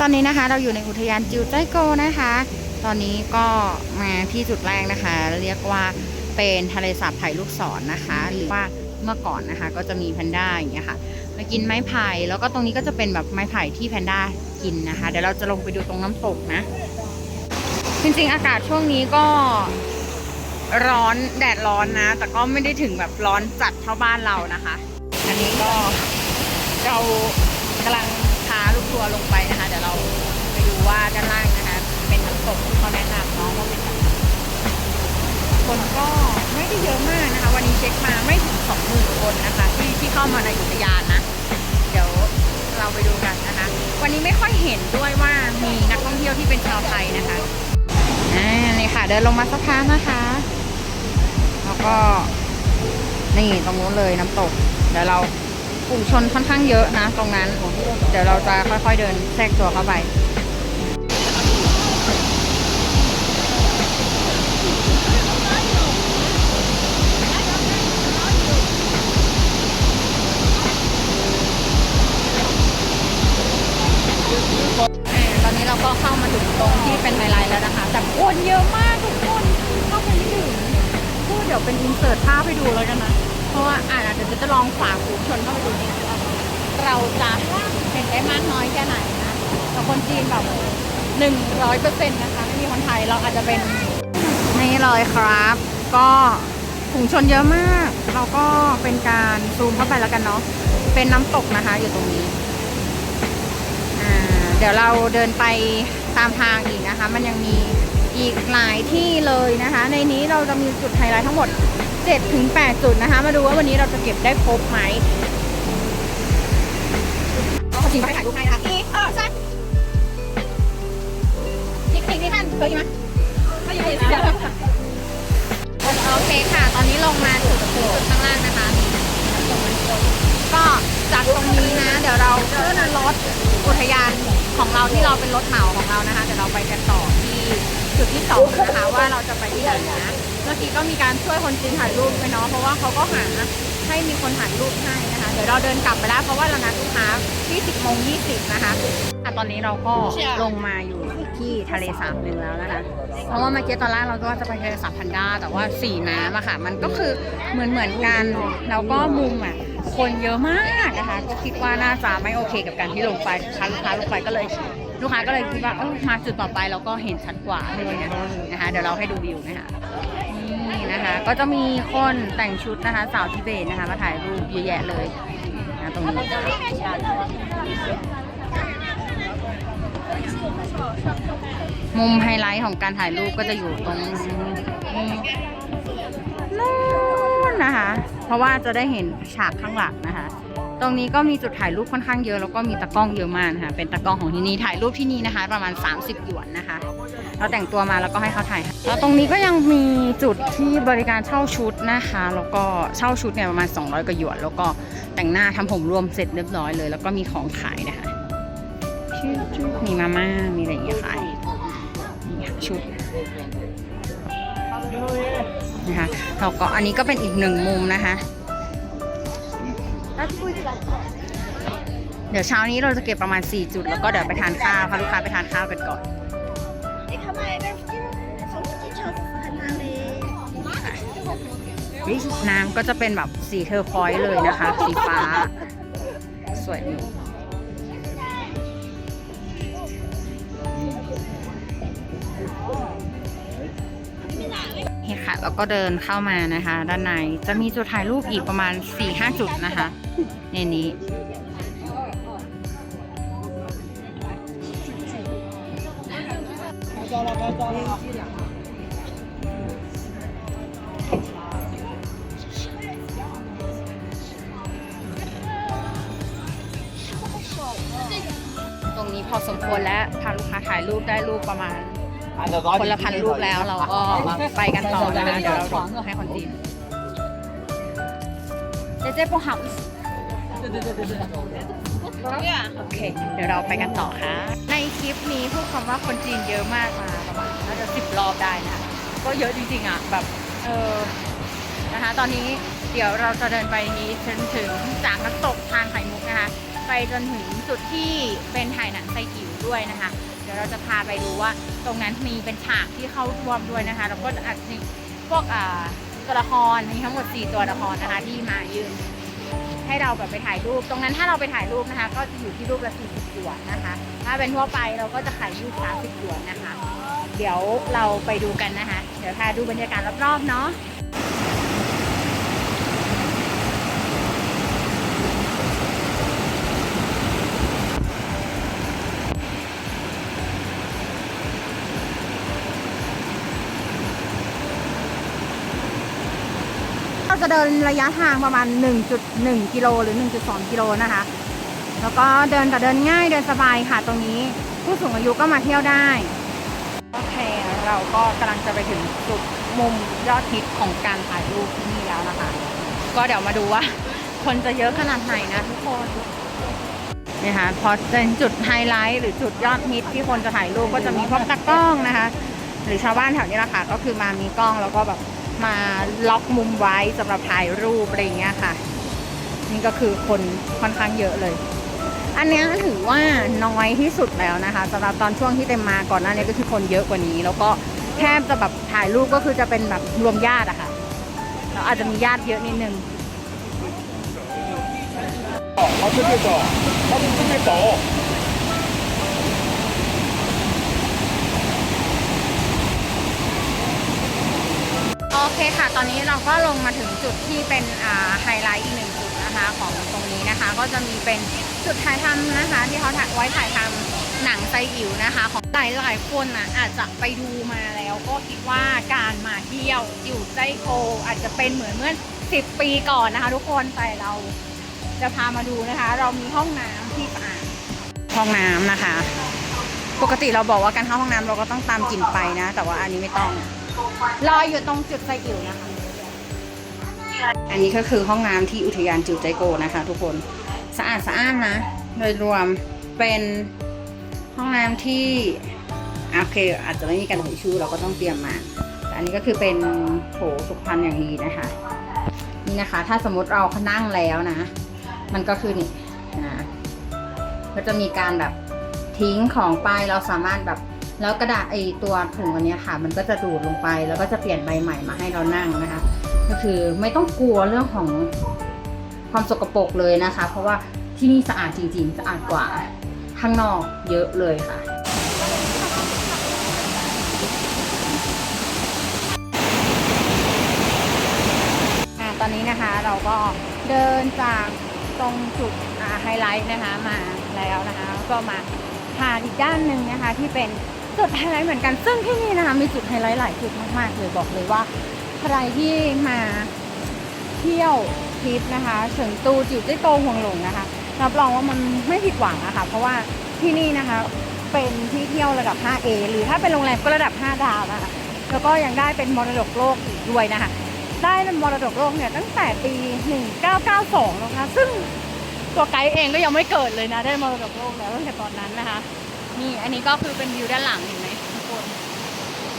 ตอนนี้นะคะ เราอยู่ในอุทยานจิวใจโกนะคะ ตอนนี้ก็มาที่จุดแรกนะคะ เรียกว่าเป็นทะเลสาบไผ่ลูกศรนนะคะ หรือว่าเมื่อก่อนนะคะ ก็จะมีแพนด้าอย่างเงี้ยค่ะมากินไม้ไผ่แล้วก็ตรงนี้ก็จะเป็นแบบไม้ไผ่ที่แพนด้ากินนะคะ เดี๋ยวเราจะลงไปดูตรงน้ำตกนะ จริงๆอากาศช่วงนี้ก็ร้อนแดดร้อนนะ แต่ก็ไม่ได้ถึงแบบร้อนจัดเท่าบ้านเรานะคะ อันนี้ก็เรากำลัง พาลูกทัวร์ลงไปนะคะ เดี๋ยวเราไปดูว่าด้านล่างนะคะ เป็นน้ำตกที่เขาแนะนำเนาะว่าเป็นคนก็ไม่ได้เยอะมากนะคะ วันนี้เช็คมาไม่ถึงสองหมื่นคนนะคะ ที่ที่เข้ามาในอุทยานนะ เดี๋ยวเราไปดูกันนะคะ วันนี้ไม่ค่อยเห็นด้วยว่ามีนักท่องเที่ยวที่เป็นชาวไทยนะคะอ่านี่ค่ะ เดินลงมาสักพักนะคะ แล้วก็นี่ตรงนู้นเลยน้ำตก เดี๋ยวเรา ลุ่มชนค่อนข้างเยอะนะตรงนั้น เดี๋ยวเราจะค่อยๆเดินแทรกตัวเข้าไป คนจีนแบบหนึ่งร้อยเปอร์เซ็นต์นะคะ ไม่มีคนไทยเราอาจจะเป็นนี่เลยครับ ก็ฝูงชนเยอะมาก เราก็เป็นการซูมเข้าไปแล้วกันเนาะเป็นน้ำตกนะคะอยู่ตรงนี้อ่าเดี๋ยวเราเดินไปตามทางอีกนะคะ มันยังมีอีกหลายที่เลยนะคะ ในนี้เราจะมีจุดไฮไลท์ทั้งหมด7ถึง8จุดนะคะ มาดูว่าวันนี้เราจะเก็บได้ครบไหมเอาจริงไปถ่ายรูปให้นะคะ นี่ท่านเคยไหมไม่อยู่ที่โอเคค่ะ ตอนนี้ลงมาถึงจุดข้างล่างนะคะก็จากตรงนี้นะ เดี๋ยวเราขึ้นรถอุทยานของเราที่เราเป็นรถเหมาของเรานะคะเดี๋ยวเราไปกันต่อที่จุดที่สองนะคะว่าเราจะไปที่ไหนนะเมื่อกี้ก็มีการช่วยคนจีนถ่ายรูปไปเนาะเพราะว่าเขาก็หาให้มีคนถ่ายรูปให้นะคะ เดี๋ยวเราเดินกลับไปแล้วเพราะว่าเรานัดลูกค้าที่10โมง20นะคะอะตอนนี้เราก็ลงมาอยู่ ที่ทะเลสาบหนึ่งแล้วนะคะ เพราะว่าเมื่อกี้ตอนแรกเราก็จะไปทะเลสาบพันดา แต่ว่าสีน้ำอะค่ะ มันก็คือเหมือนเหมือนกัน แล้วก็มุมอะคนเยอะมากนะคะ ก็คิดว่าน่าจะไม่โอเคกับการที่ลงไปลูกค้าลงไปก็เลย ลูกค้าก็เลยคิดว่าเออมาจุดต่อไปเราก็เห็นชัดกว่าเลยนะนะคะ เดี๋ยวเราให้ดูวิวนะคะนี่นะคะก็จะมีคนแต่งชุดนะคะ สาวทิเบตนะคะ มาถ่ายรูปเยอะแยะเลยนะตรงนี้ มุมไฮไลท์ของการถ่ายรูปก็จะอยู่ตรงนู้นนะคะ เพราะว่าจะได้เห็นฉากข้างหลังนะคะ ตรงนี้ก็มีจุดถ่ายรูปค่อนข้างเยอะแล้วก็มีตากล้องเยอะมากนะคะ เป็นตากล้องของที่นี่ถ่ายรูปที่นี่นะคะ ประมาณ 30 หยวนนะคะ เราแต่งตัวมาแล้วก็ให้เขาถ่าย แล้วตรงนี้ก็ยังมีจุดที่บริการเช่าชุดนะคะ แล้วก็เช่าชุดเนี่ยประมาณ 200กว่าหยวน แล้วก็แต่งหน้าทำผมรวมเสร็จเรียบร้อยเลย แล้วก็มีของขายนะคะมีมาม่ามีอะไรอย่างเงี้ยขาย ชุดนะคะเราก็อันนี้ก็เป็นอีกหนึ่งมุมนะคะเดี๋ยวเช้านี้เราจะเก็บประมาณ 4 จุด แล้วก็เดี๋ยวไปทานข้าวพาลูกค้าไปทานข้าวกันก่อนน้ำก็จะเป็นแบบสีเทอร์คอยเลยนะคะ สีฟ้า สวยดี ค่ะ แล้วก็เดินเข้ามานะคะ ด้านในจะมีจุดถ่ายรูปอีกประมาณ 4-5 จุดนะคะในนี้ตรงนี้พอสมควรแล้วพาลูกค้าถ่ายรูปได้รูปประมาณ คนละพันรูปแล้วเราก็ไปกันต่อนะคะเดี๋ยวเราถ่ายให้คนจีนเจ๊เจ๊ปหับโอเค เดี๋ยวเราไปกันต่อค่ะ ในคลิปนี้พูดคำว่าคนจีนเยอะมากมาประมาณน่าจะสิบรอบได้นะคะก็เยอะจริงๆอะแบบเออนะคะ ตอนนี้เดี๋ยวเราจะเดินไปนี้จนถึงจากน้ำตกทานไข่มุกนะคะ ไปจนถึงจุดที่เป็นถ่ายหนังไซอิ๋วด้วยด้วยนะคะเดี๋ยวเราจะพาไปดูว่าตรงนั้นมีเป็นฉากที่เข้ารวมด้วยนะคะ แล้วก็อาจจะพวกอ่าตัวละครมีทั้งหมด 4 ตัวละครนะคะที่มายืนให้เราแบบไปถ่ายรูป ตรงนั้นถ้าเราไปถ่ายรูปนะคะ ก็จะอยู่ที่รูปละ 40หยวนนะคะ ถ้าเป็นทั่วไปเราก็จะขายรูป30หยวนนะคะ เดี๋ยวเราไปดูกันนะคะ เดี๋ยวพาดูบรรยากาศรอบๆเนาะ จะเดินระยะทางประมาณ 1.1 กิโลหรือ 1.2 กิโลนะคะ แล้วก็เดินแต่เดินง่ายเดินสบายค่ะตรงนี้ ผู้สูงอายุก็มาเที่ยวได้ โอเค เราก็กำลังจะไปถึงจุดมุมยอดฮิตของการถ่ายรูปที่นี่แล้วนะคะ ก็เดี๋ยวมาดูว่า คนจะเยอะขนาดไหนนะทุกคนนี่ค่ะพอเป็นจุดไฮไลท์หรือจุดยอดฮิตที่คนจะถ่ายรูปก็จะมีพวกตากล้องนะคะ หรือชาวบ้านแถวนี้ละค่ะก็คือมามีกล้องแล้วก็แบบ มาล็อกมุมไว้สำหรับถ่ายรูปอะไรเงี้ยค่ะ นี่ก็คือคนค่อนข้างเยอะเลย อันนี้ถือว่าน้อยที่สุดแล้วนะคะสำหรับตอนช่วงที่เต็มมาก่อนหน้านี้ก็คือคนเยอะกว่านี้ แล้วก็แทบจะแบบถ่ายรูปก็คือจะเป็นแบบรวมญาติอะค่ะเราอาจจะมีญาติเยอะนิดนึงเขาชื่อไม่ต่อเขาชื่อไม่ต่อ โอเคค่ะ ตอนนี้เราก็ลงมาถึงจุดที่เป็นไฮไลท์อีกหนึ่งจุดนะคะของตรงนี้นะคะ ก็จะมีเป็นจุดถ่ายทำนะคะ ที่เขาถ่ายไว้ถ่ายทำหนังไซอิ๋วนะคะ ของหลายหลายคนนะอาจจะไปดูมาแล้วก็คิดว่าการมาเที่ยวอยู่ใจโกอาจจะเป็นเหมือนเมื่อ 10 ปีก่อนนะคะ ทุกคนแต่เราจะพามาดูนะคะ เรามีห้องน้ำที่สะอาดห้องน้ำนะคะ ปกติเราบอกว่าการเข้าห้องน้ำเราก็ต้องตามกลิ่นไปนะ แต่ว่าอันนี้ไม่ต้อง รออยู่ตรงจุดไซอิ๋วนะคะ อันนี้ก็คือห้องน้ำที่อุทยานจิวใจโกนะคะ ทุกคน สะอาดสะอ้านนะ โดยรวมเป็นห้องน้ำที่โอเค อาจจะไม่มีการถุยชู่เราก็ต้องเตรียมมา แต่อันนี้ก็คือเป็นโถสุขภัณฑ์อย่างดีนะคะ นี่นะคะ ถ้าสมมติเรานั่งแล้วนะ มันก็คือนี่นะก็จะมีการแบบทิ้งของไปเราสามารถแบบ แล้วกระดาษไอตัวถุงอันนี้ค่ะ มันก็จะดูดลงไป แล้วก็จะเปลี่ยนใบใหม่มาให้เรานั่งนะคะ ก็คือไม่ต้องกลัวเรื่องของความสกปรกเลยนะคะ เพราะว่าที่นี่สะอาดจริงๆ สะอาดกว่าข้างนอกเยอะเลยค่ะตอนนี้นะคะเราก็เดินจากตรงจุดไฮไลท์นะคะมาแล้วนะคะ ก็มาผ่านอีกด้านหนึ่งนะคะที่เป็น จุดไฮไลท์เหมือนกันซึ่งที่นี่นะคะมีจุดไฮไลท์หลายจุดมากๆเลยบอกเลยว่า ใครที่มาเที่ยวทริปนะคะเฉิงตูจิ๋วเจ้ยโตห่วงหลงนะคะรับรองว่ามันไม่ผิดหวังอะคะเพราะว่าที่นี่นะคะเป็นที่เที่ยวระดับ 5A หรือถ้าเป็นโรงแรมก็ระดับ 5 ดาวนะคะแล้วก็ยังได้เป็นมรดกโลกอีกด้วยนะคะ ได้มรดกโลกเนี่ยตั้งแต่ปี 1992 นะคะ ซึ่งตัวไกด์เองก็ยังไม่เกิดเลยนะ ได้มรดกโลกแล้วตั้งแต่ตอนนั้นนะคะ นี่อันนี้ก็คือเป็นวิวด้านหลังเห็นไหมทุกคน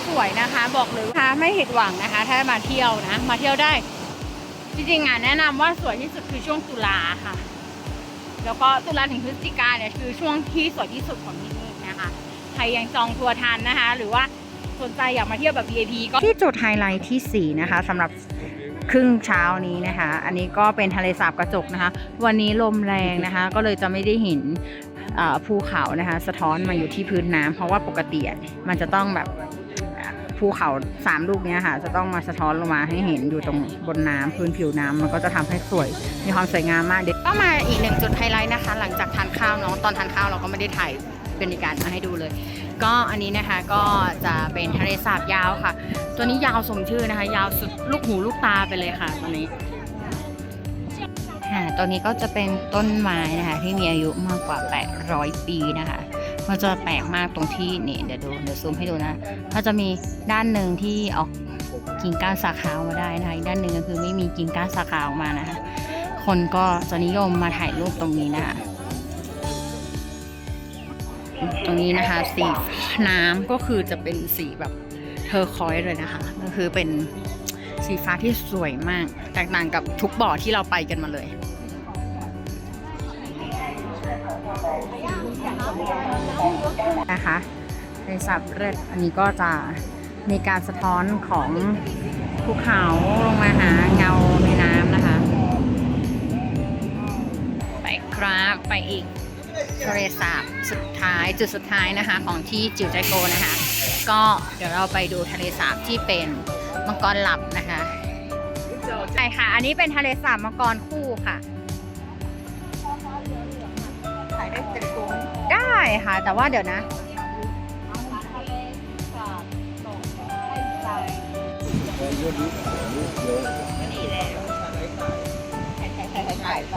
สวยนะคะ บอกเลยว่าไม่ผิดหวังนะคะ ถ้ามาเที่ยวนะ มาเที่ยวได้ จริงๆอะแนะนำว่าสวยที่สุดคือช่วงตุลาค่ะ แล้วก็ตุลาถึงพฤศจิกาเนี่ยคือช่วงที่สวยที่สุดของที่นี่นะคะใครยังจองทัวร์ทันนะคะ หรือว่าสนใจอยากมาเที่ยวแบบ VIP ก็ที่จุดไฮไลท์ที่ 4 นะคะสำหรับครึ่งเช้านี้นะคะ อันนี้ก็เป็นทะเลสาบกระจกนะคะ วันนี้ลมแรงนะคะ ก็เลยจะไม่ได้เห็น ภูเขานะคะสะท้อนมาอยู่ที่พื้นน้ำเพราะว่าปกติมันจะต้องแบบภูเขาสามลูกนี้ค่ะจะต้องมาสะท้อนลงมาให้เห็นอยู่ตรงบนน้ำพื้นผิวน้ำมันก็จะทำให้สวย มีความสวยงามมากเด็กก็มาอีกหนึ่งจุดไฮไลท์นะคะ หลังจากทานข้าวเนาะตอนทานข้าวเราก็ไม่ได้ถ่ายบรรยากาศมาให้ดูเลย ก็อันนี้นะคะก็จะเป็นทะเลสาบยาวค่ะ ตัวนี้ยาวสมชื่อนะคะ ยาวสุดลูกหูลูกตาไปเลยค่ะตัวนี้ ค่ะตัวนี้ก็จะเป็นต้นไม้นะคะ ที่มีอายุมากกว่า 800 ปีนะคะก็จะแปลกมากตรงที่นี่เดี๋ยวดูเดี๋ยวซูมให้ดูนะก็จะมีด้านหนึ่งที่ออกกิ่งก้านสาขาออกมาได้นะคะอีกด้านหนึ่งก็คือไม่มีกิ่งก้านสาขาออกมานะคะคนก็จะนิยมมาถ่ายรูปตรงนี้นะคะตรงนี้นะคะสีน้ำก็คือจะเป็นสีแบบเทอร์คอยเลยนะคะ ก็คือเป็น สีฟ้าที่สวยมาก แตกต่างกับทุกบ่อที่เราไปกันมาเลยนะคะทะเลสาบเรดอันนี้ก็จะมีการสะท้อนของภูเขาลงมาหาเงาในน้ำนะคะ ไปครับไปอีกทะเลสาบสุดท้ายจุดสุดท้ายนะคะของที่จิวใจโกนะคะ ก็เดี๋ยวเราไปดูทะเลสาบที่เป็นมังกรหลับนะคะ ใช่ค่ะ อันนี้เป็นทะเลสาบมังกรคู่ค่ะถ่ายได้เป็นตัวได้ค่ะ แต่ว่าเดี๋ยวนะถ่ายไป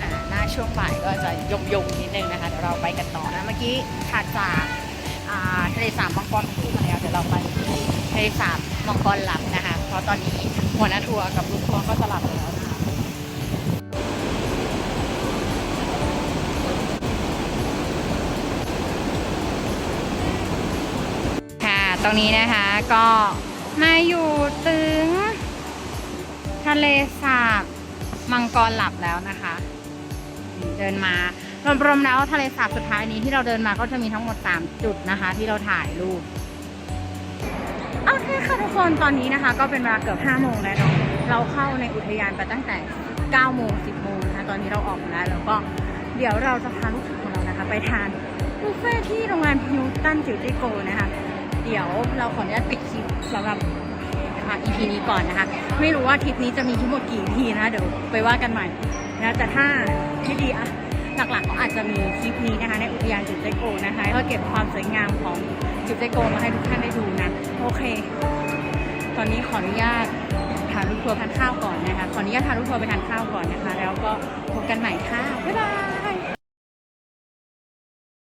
อ่าหน้าช่วงบ่ายก็จะยมยมๆนิดนึงนะคะเดี๋ยวเราไปกันต่อนะ เมื่อกี้ถัดจากอ่าทะเลสาบมังกรคู่มาแล้วเดี๋ยวเราไปที่ ทะเลสาบมังกรหลับนะคะ เพราะตอนนี้หัวหน้าทัวร์กับลูกทัวร์ก็จะหลับแล้วนะคะค่ะตรงนี้นะคะก็มาอยู่ถึงทะเลสาบมังกรหลับแล้วนะคะ เดินมารวมๆแล้วทะเลสาบสุดท้ายนี้ที่เราเดินมาก็จะมีทั้งหมด 3 จุดนะคะ ที่เราถ่ายรูป เคค่ะทุกคนตอนนี้นะคะ ก็เป็นเวลาเกือบ5โมงแล้วเนาะเราเข้าในอุทยานไปตั้งแต่9โมง10โมงนะคะตอนนี้เราออกมาแล้วแล้วก็เดี๋ยวเราจะพาลูกศิษย์ของเรานะคะ ไปทานบุฟเฟ่ที่โรงแรมฮิวตันจิวจิโกนะคะ เดี๋ยวเราขออนุญาตปิดคลิปสำหรับนะคะ EP นี้ก่อนนะคะ ไม่รู้ว่าทริปนี้จะมีทั้งหมดกี่ EP นะเดี๋ยวไปว่ากันใหม่นะแต่ถ้าที่ดีอะหลักๆก็อาจจะมีคลิปนี้นะคะ ในอุทยานจิวเจโกนะคะก็เก็บความสวยงามของ จิวเจโกมาให้ทุกท่านได้ดูนะ โอเค ตอนนี้ขออนุญาตพาลูกทัวร์ทานข้าวก่อนนะคะ ขออนุญาตพาลูกทัวร์ไปทานข้าวก่อนนะคะ แล้วก็พบกันใหม่ค่ะ บ๊ายบาย